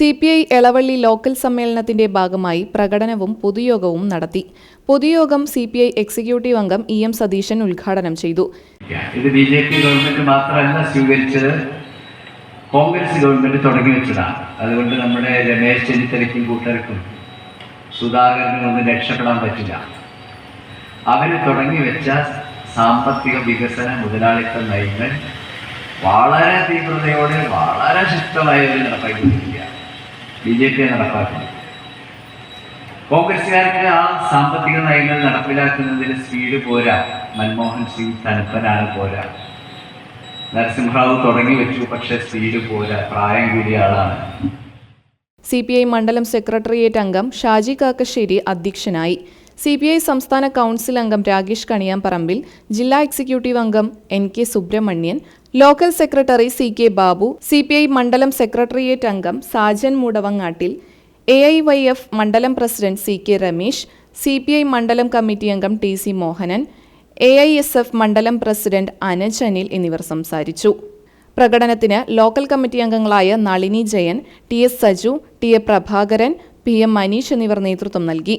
C P I Elavally local സമ്മേളനത്തിന്റെ ഭാഗമായി പ്രകടനവും പൊതുയോഗവും നടത്തി. പൊതുയോഗം സി പി ഐ എക്സിക്യൂട്ടീവ് അംഗം ഇ എം സതീശൻ ഉദ്ഘാടനം ചെയ്തു. ഇത് ബി ജെ പി ഗവൺമെന്റ് മാത്രമല്ല സ്വീകരിച്ചത് കോൺഗ്രസ് ഗവൺമെന്റ് തുടങ്ങി വെച്ചതാണ്. അതുകൊണ്ട് നമ്മുടെ രമേശ് ചെന്നിത്തലയ്ക്കും കൂട്ടർക്കും സുധാകരനും ഒന്നും രക്ഷപ്പെടാൻ പറ്റില്ല. അവർ തുടങ്ങി വെച്ച സാമ്പത്തിക വികസന മുതലാളിത്ത നയങ്ങൾ വളരെ തീവ്രതയോടെ വളരെ ശക്തമായി നടപ്പാക്കിക്കൊണ്ടിരിക്കുക ബി ജെ പി നടപ്പാക്കുന്നത് കോൺഗ്രസ്സുകാർക്ക് ആ സാമ്പത്തിക നയങ്ങൾ നടപ്പിലാക്കുന്നതിൽ സ്പീഡ് പോരാ. മൻമോഹൻ സിംഗ് തനപ്പനാണ് പോരാ. നരസിംഹറാവു തുടങ്ങി വെച്ചു പക്ഷെ സ്പീഡ് പോരാ. പ്രായം കൂടിയ ആളാണ്. സി പി ഐ മണ്ഡലം സെക്രട്ടേറിയറ്റ് അംഗം ഷാജി കാക്കശ്ശേരി അധ്യക്ഷനായി. സി പി ഐ സംസ്ഥാന കൗൺസിൽ അംഗം രാകേഷ് കണിയാമ്പറമ്പിൽ ജില്ലാ എക്സിക്യൂട്ടീവ് അംഗം N K Subramanian local secretary C K Babu C P I മണ്ഡലം സെക്രട്ടേറിയറ്റ് അംഗം Sajan Moodavangattil A I Y F മണ്ഡലം president C K Ramesh C P I മണ്ഡലം കമ്മിറ്റി അംഗം T C Mohanan A I S F മണ്ഡലം president Anaj Anil എന്നിവർ സംസാരിച്ചു. പ്രകടനത്തിന് local committee അംഗങ്ങളായ Nalini Jayan T S Saju T A Prabhakaran P M Maneesh എന്നിവർ നേതൃത്വം നൽകി.